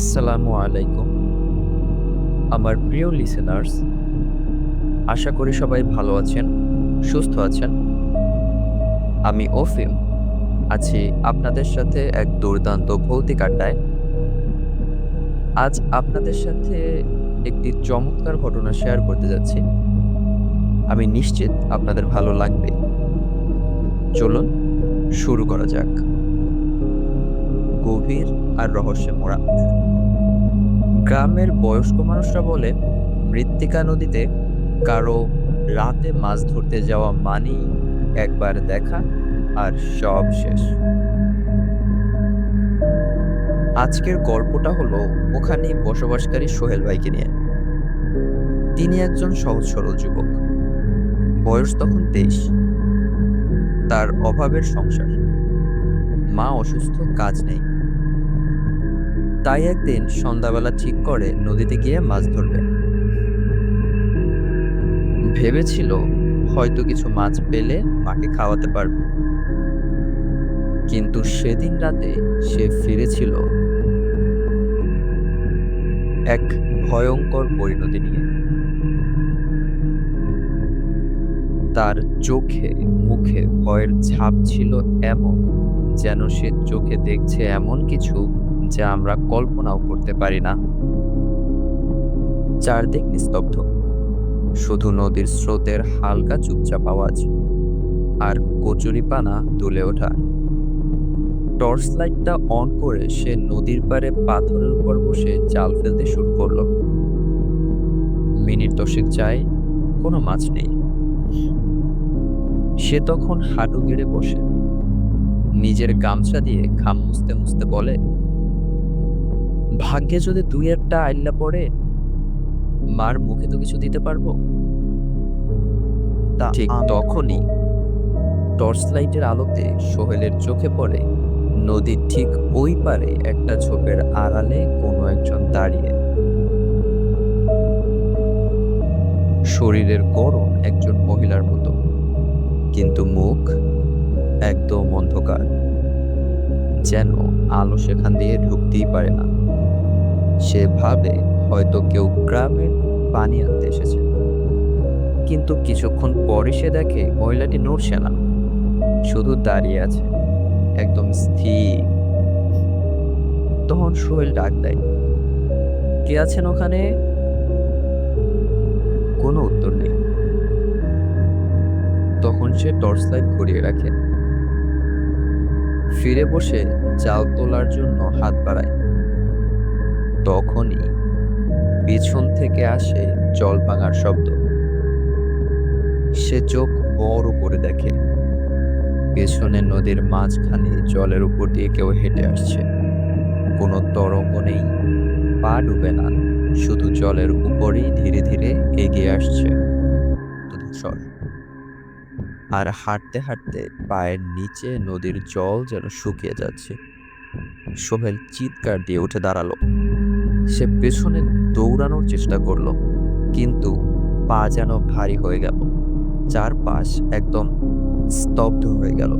আসসালামু আলাইকুম। আমার প্রিয় লিসেনার্স আশা করি সবাই ভালো আছেন, সুস্থ আছেন। আমি ওফিম, আছি আপনাদের সাথে এক দুর্দান্ত ভৌতিক আড্ডায়। আজ আপনাদের সাথে একটি চমৎকার ঘটনা শেয়ার করতে যাচ্ছি। আমি নিশ্চিত আপনাদের ভালো লাগবে। চলুন, শুরু করা যাক। গভীর আর রহস্যে মোড়া গ্রামের বয়স্ক মানুষরা বলে, মৃত্তিকা নদীতে কারও রাতে মাছ ধরতে যাওয়া মানেই একবার দেখা আর সব শেষ। আজকের গল্পটা হলো ওখানেই বসবাসকারী সোহেল ভাইকে নিয়ে। তিনি একজন সহজ সরল যুবক। বয়স তখন তেইশ। তার অভাবের সংসার। মা অসুস্থ, কাজ নেই। তাই একদিন সন্ধ্যাবেলা ঠিক করে নদীতে গিয়ে মাছ ধরবে। ভেবেছিল হয়তো কিছু মাছ পেলে মাকে খাওয়াতে পারবে। কিন্তু সেদিন রাতে সে ফিরেছিল এক ভয়ঙ্কর পরিণতি নিয়ে। তার চোখে মুখে ভয়ের ছাপ ছিল এমন যেন সে চোখে দেখছে এমন কিছু যা আমরা কল্পনাও করতে পারি না। চারদিক নিস্তব্ধ। শুধু নদীর স্রোতের হালকা চুপচাপ আওয়াজ আর কচুরিপানা দুলে ওঠা। টর্চ লাইটটা অন করে সে নদীর পাড়ে পাথরের উপর বসে জাল ফেলতে শুরু করল। মিনিট দশেক যায়, কোনো মাছ নেই। সে তখন হাঁটু গেড়ে বসে। নিজের গামছা দিয়ে ঘাম মুছতে মুছতে বলে ভাগ্যে যদি দুই একটা আইল্লা পড়ে মার মুখে তো কিছু দিতে পারব? তা ঠিক তখনই। টর্চ লাইটের আলোতে সোহেলের চোখে পড়ে নদীর ঠিক ওই পারে একটা ঝোপের আড়ালে কোনো একজন দাঁড়িয়ে। শরীরের গরম একজন মহিলার মতো কিন্তু মুখ একদম অন্ধকার যেন আলো সেখান দিয়ে ঢুকতেই পারে না। সে ভাবে হয়তো কেউ গ্রামের পানি আনতে এসেছে। কিন্তু কিছুক্ষণ পরে সে দেখে মহিলাটি নড়ছে না। শুধু দাঁড়িয়ে আছে, একদম স্থির। তখন সোহেল ডাক দেয়, কে আছেন ওখানে? কোনো উত্তর নেই। তখন সে টর্চ লাইট ঘুরিয়ে রাখে। ফিরে বসে জাল তোলার জন্য হাত বাড়ায়। তখনই পিছন থেকে আসে জল ভাঙার শব্দ। সে চোখ বড় করে দেখে। পেছনে নদীর মাঝখানে জলের উপর দিয়ে কেউ হেঁটে আসছে। কোনো তরঙ্গ নেই। পা ডুবে না। শুধু জলের উপরেই ধীরে ধীরে এগিয়ে আসছে। আর হাঁটতে হাঁটতে পায়ের নিচে নদীর জল যেন শুকিয়ে যাচ্ছে। সোহেল চিৎকার দিয়ে উঠে দাঁড়াল। সে পেছনে দৌড়ানোর চেষ্টা করল, কিন্তু পা যেন ভারী হয়ে গেল। চারপাশ একদম স্তব্ধ হয়ে গেল।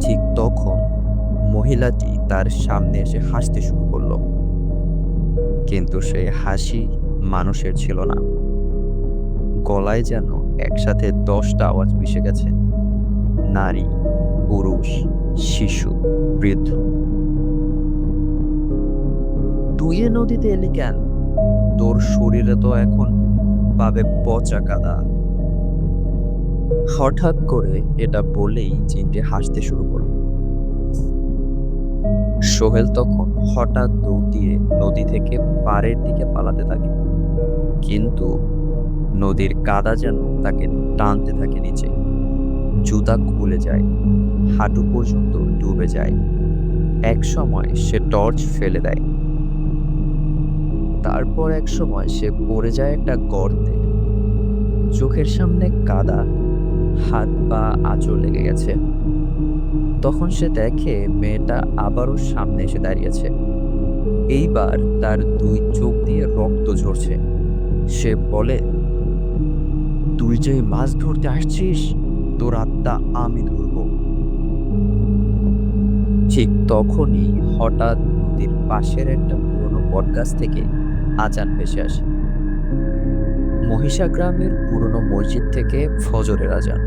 ঠিক তখন মহিলাটি তার সামনে এসে হাসতে শুরু করল। কিন্তু সেই হাসি মানুষের ছিল না। গলায় যেন একসাথে দশটা আওয়াজ মিশে গেছে। নারী, পুরুষ, শিশু, বৃদ্ধ। এ নদীতে এলি কেন? তোর শরীরে তো এখন পাবে পচা কাদা। হঠাৎ করে এটা বলেই চিনতে হাসতে শুরু করল। সোহেল তখন হঠাৎ দৌড় দিয়ে নদী থেকে পাড়ের দিকে পালাতে থাকে। কিন্তু নদীর কাদা যেন তাকে টানতে থাকে নিচে। জুতা খুলে যায়, হাঁটু পর্যন্ত ডুবে যায়। এক সময় সে টর্চ ফেলে দেয়। তারপর এক সময় সে পড়ে যায় একটা গর্তে। চোখের সামনে কাদা, হাত পা আঁচড় লেগে গেছে। তখন সে দেখে মেয়েটা আবারও সামনে এসে দাঁড়িয়েছে। এইবার তার দুই চোখ দিয়ে রক্ত ঝরছে। সে বলে, তুই যে মাছ ধরতে আসছিস, তোর আত্মা আমি ধরব। ঠিক তখনই হঠাৎ নদীর পাশের একটা পুরনো বটগাছ থেকে আজান ভেসে আসে। মহিষা গ্রামের পুরনো মসজিদ থেকে ফজরের আজান।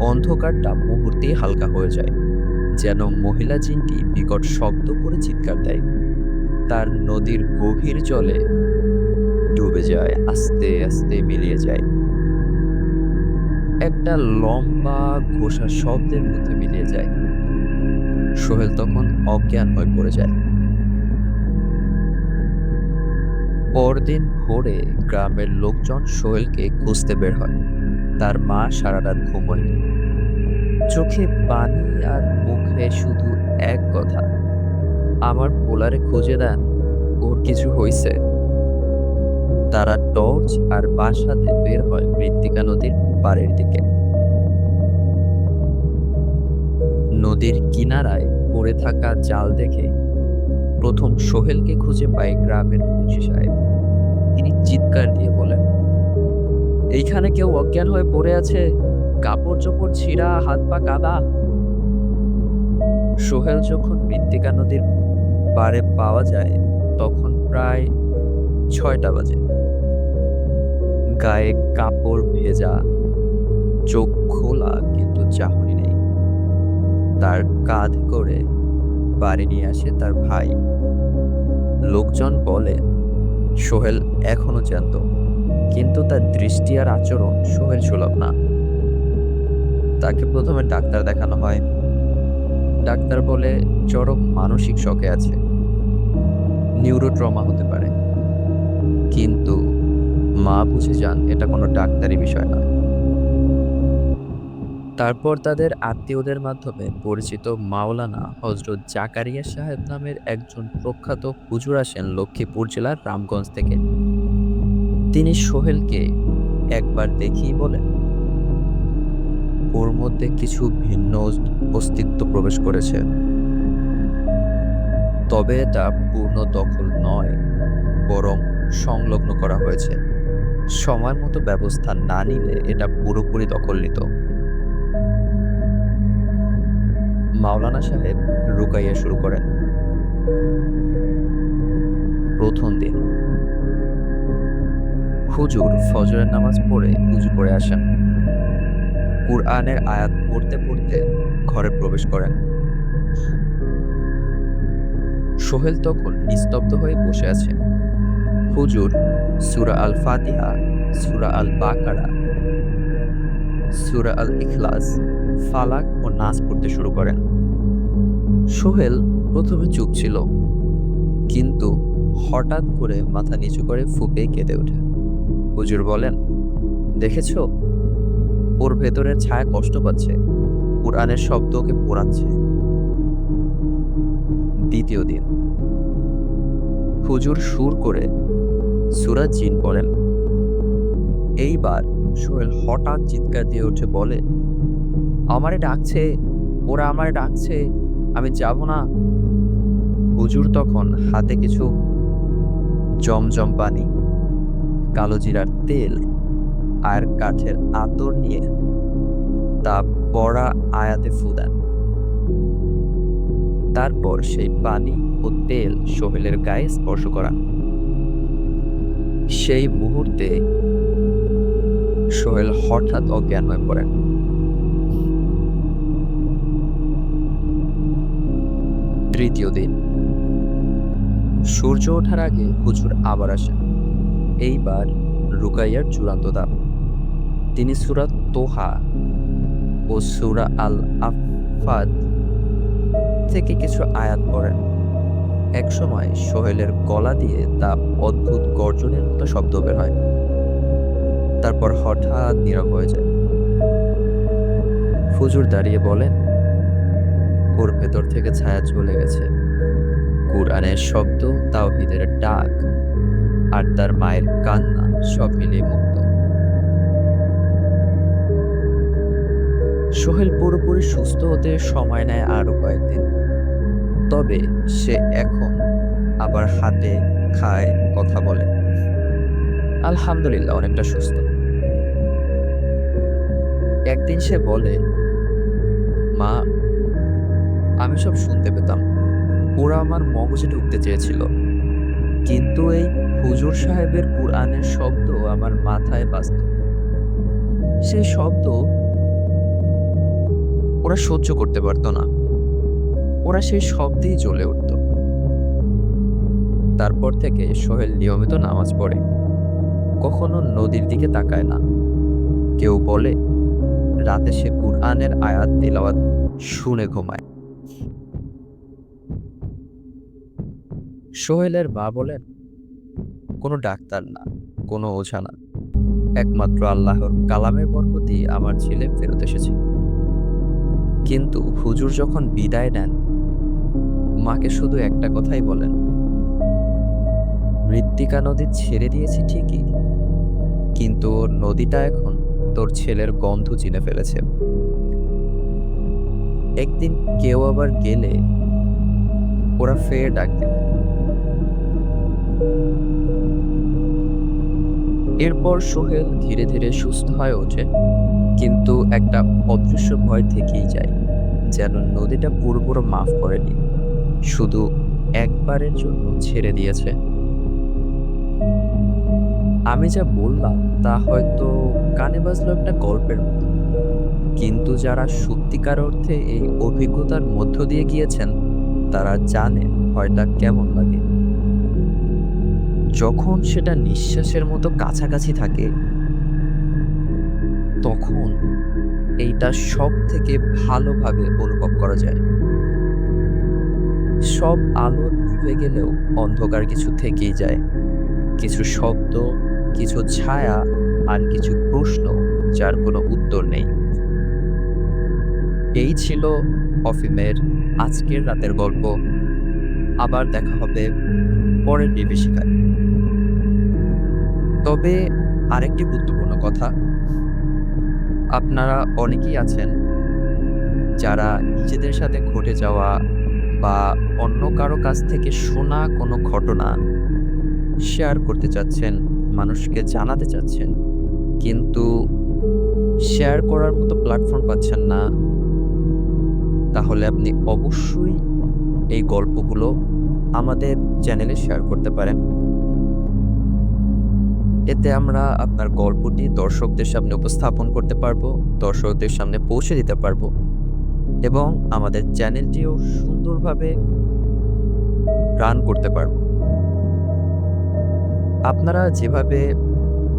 অন্ধকারটা মুহূর্তেই হালকা হয়ে যায়, যেন মহিলা জিনটি বিকট শব্দ করে চিৎকার দেয়। তার নদীর গভীর জলে ডুবে যায়, আস্তে আস্তে মিলিয়ে যায়। একটা লম্বা, ঘোষা শব্দের মধ্যে মিলিয়ে যায়। সোহেল তখন অজ্ঞান হয়ে পড়ে যায়। পরদিন ভোরে গ্রামের লোকজন সোহেলকে খুঁজতে বের হয়। তার মা সারা রাত ঘুমোয়নি চোখে পানি আর মুখে শুধু এক কথা, আমার পোলারে খুঁজে দেন, ওর কিছু হইছে। তারা টর্চ আর বাসাতে বের হয় মৃত্তিকা নদীর পাড়ের দিকে। নদীর কিনারায় পড়ে থাকা জাল দেখে প্রথম সোহেলকে খুঁজে পায় গ্রামের মুন্সি সাহেব। তিনি চিৎকার দিয়ে বলেন, এইখানে কেউ অজ্ঞান হয়ে পড়ে আছে। কাপড় চোপড় ছিঁড়া হাত পা কাদা। সোহেল যখন মৃত্তিকা নদীর পাড়ে পাওয়া যায়, তখন প্রায় ছয়টা বাজে। গায়ে কাপড় ভেজা, চোখ খোলা, কিন্তু চাহনি নেই। তার কাঁধ করে বাড়ি নিয়ে আসে তার ভাই। লোকজন বলে, সোহেল এখনও জ্যান্ত, কিন্তু তার দৃষ্টি আর আচরণ সোহেল সুলভ না। তাকে প্রথমে ডাক্তার দেখানো হয়। ডাক্তার বলে, চরম মানসিক শখে আছে। নিউরোট্রমা হতে পারে। কিন্তু মা বুঝে যান, এটা কোনো ডাক্তারি বিষয় নয়। তারপর তাদের আত্মীয়দের মাধ্যমে পরিচিত মাওলানা হজরত জাকারিয়া সাহেব নামের একজন প্রখ্যাত হুজুর আসেন লক্ষ্মীপুর জেলার রামগঞ্জ থেকে। তিনি সোহেলকে একবার দেখেই বলেন, ওর মধ্যে কিছু ভিন্ন অস্তিত্ব প্রবেশ করেছে। তবে এটা পূর্ণ দখল নয়, বরং সংলগ্ন করা হয়েছে। সময় মতো ব্যবস্থা না নিলে এটা পুরোপুরি দখল নিত মাওলানা সাহেব রুকাইয়া শুরু করেন। প্রথম দিন। হুজুর ফজরের নামাজ পড়ে উজু করে আসেন। কুরআনের আয়াত পড়তে পড়তে ঘরে প্রবেশ করেন। সোহেল তখন নিস্তব্ধ হয়ে বসে আছে। হুজুর সুরা আল ফাতিহা সুরা আল বাকারা সুরা আল ইখলাস ফালাক ও নাচ পড়তে শুরু করেন। সোহেল প্রথমে চুপ ছিল, কিন্তু হঠাৎ করে মাথা নিচু করে ফুপে কেঁদে ওঠে। হুজুর বলেন, দেখেছ? ওর ভেতরের ছায়া কষ্ট পাচ্ছে, কোরআনের শব্দ ওকে পোড়াচ্ছে। দ্বিতীয় দিন, হুজুর সুর করে সুরাজ জিন পড়েন। এইবার সোহেল হঠাৎ চিৎকার দিয়ে উঠে বলে, আমারে ডাকছে, ওরা আমারে ডাকছে। আমি যাব না? হুজুর তখন হাতে কিছু জমজম পানি, কালো জিরার তেল আর কাঠের আতর নিয়ে তা পড়া আয়াতে ফু দেন। তারপর সেই পানি ও তেল সোহেলের গায়ে স্পর্শ করা। সেই মুহূর্তে সোহেল হঠাৎ অজ্ঞান হয়ে পড়েন তৃতীয় দিন। সূর্য ওঠার আগে হুজুর আবার আসেন। এইবার রুকাইয়ার চূড়ান্ত দাম তিনি সুরা তোহা ও সুরা আল আফাদ থেকে কিছু আয়াত পড়েন। একসময় সোহেলের গলা দিয়ে তা অদ্ভুত গর্জনের মতো শব্দ বের হয়। তারপর হঠাৎ নীরব হয়ে যায়। ফুজুর দাঁড়িয়ে বলেন ওর ভেতর থেকে ছায়া চলে গেছে। কুরআনের শব্দ, তাওহিদের ডাক আর তার মায়ের কান্না সব মিলিয়ে মুক্ত। সোহেল পুরোপুরি সুস্থ হতে সময় নেয় আরও কয়েকদিন। তবে সে এখন আবার হাতে খায় কথা বলে। আলহামদুলিল্লাহ, অনেকটা সুস্থ। একদিন সে বলে, মা আমি সব শুনতে পেতাম। ওরা আমার মগজে ঢুকতে চেয়েছিল। কিন্তু এই হুজুর সাহেবের কুরআনের শব্দ আমার মাথায় বাজত। সেই শব্দ ওরা সহ্য করতে পারতো না। ওরা সেই শব্দেই জ্বলে উঠত। তারপর থেকে সোহেল নিয়মিত নামাজ পড়ে। কখনো নদীর দিকে তাকায় না। কেউ বলে, রাতে সে কুরআনের আয়াত, তিলাওয়াত শুনে ঘুমায়। সোহেলের মা বলেন, কোনো ডাক্তার না, কোনো ওঝা না। একমাত্র আল্লাহর কালামের বরকতি আমার ছেলে ফেরত এসেছে। কিন্তু হুজুর যখন বিদায় নেন, মাকে শুধু একটা কথাই বলেন, মৃত্তিকা নদী ছেড়ে দিয়েছি ঠিকই, কিন্তু নদীটা এখন তোর ছেলের গন্ধ চিনে ফেলেছে। একদিন কেউ আবার গেলে ওরা ফের ডাক দেবে। এরপর সোহেল ধীরে ধীরে সুস্থ হয়ে ওঠে, কিন্তু একটা অদৃশ্য ভয় থেকেই যায়, যেন নদীটা পুরোপুরো মাফ করেনি, শুধু একবারের জন্য ছেড়ে দিয়েছে। আমি যা বললাম তা হয়তো কানে বাজলো একটা গল্পের মতো, কিন্তু যারা সত্যিকার অর্থে এই অভিজ্ঞতার মধ্য দিয়ে গিয়েছেন, তারা জানে ভয়টা কেমন লাগে। যখন সেটা নিঃশ্বাসের মতো কাছাকাছি থাকে, তখন এইটা সব থেকে ভালোভাবে অনুভব করা যায়। সব আলো নিভে গেলেও অন্ধকার কিছু থেকেই যায়। কিছু শব্দ, কিছু ছায়া আর কিছু প্রশ্ন যার কোনো উত্তর নেই। এই ছিল অফিমের আজকের রাতের গল্প। আবার দেখা হবে পরের বিভীষিকায় তবে আরেকটি গুরুত্বপূর্ণ কথা। আপনারা অনেকেই আছেন যারা নিজেদের সাথে ঘটে যাওয়া বা অন্য কারও কাছ থেকে শোনা কোনো ঘটনা শেয়ার করতে চাচ্ছেন, মানুষকে জানাতে চাচ্ছেন, কিন্তু শেয়ার করার মতো প্ল্যাটফর্ম পাচ্ছেন না। তাহলে আপনি অবশ্যই এই গল্পগুলো আমাদের চ্যানেলে শেয়ার করতে পারেন। এতে আমরা আপনার গল্পটি দর্শকদের সামনে উপস্থাপন করতে পারব, দর্শকদের সামনে পৌঁছে দিতে পারব এবং আমাদের চ্যানেলটিও সুন্দরভাবে রান করতে পারব। আপনারা যেভাবে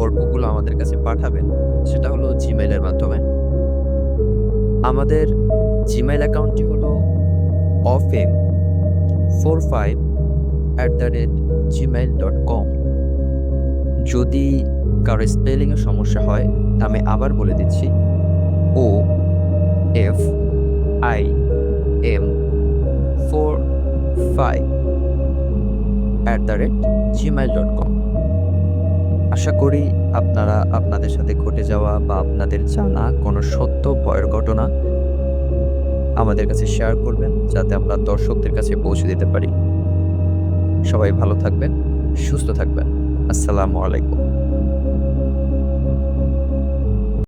গল্পগুলো আমাদের কাছে পাঠাবেন, সেটা হলো জিমেইলের মাধ্যমে। আমাদের জিমেইল অ্যাকাউন্টটি হলো of M four five at the rate Gmail dot com যদি কারও স্পেলিংয়ের সমস্যা হয়, আমি আবার বলে দিচ্ছি O F I M four five at the rate Gmail dot com আশা করি আপনারা আপনাদের সাথে ঘটে যাওয়া বা আপনাদের জানা কোনো সত্য, ভয়ের ঘটনা আমাদের কাছে শেয়ার করবেন যাতে আমরা দর্শকদের কাছে পৌঁছে দিতে পারি। সবাই ভালো থাকবেন, সুস্থ থাকবেন। আসসালামু আলাইকুম।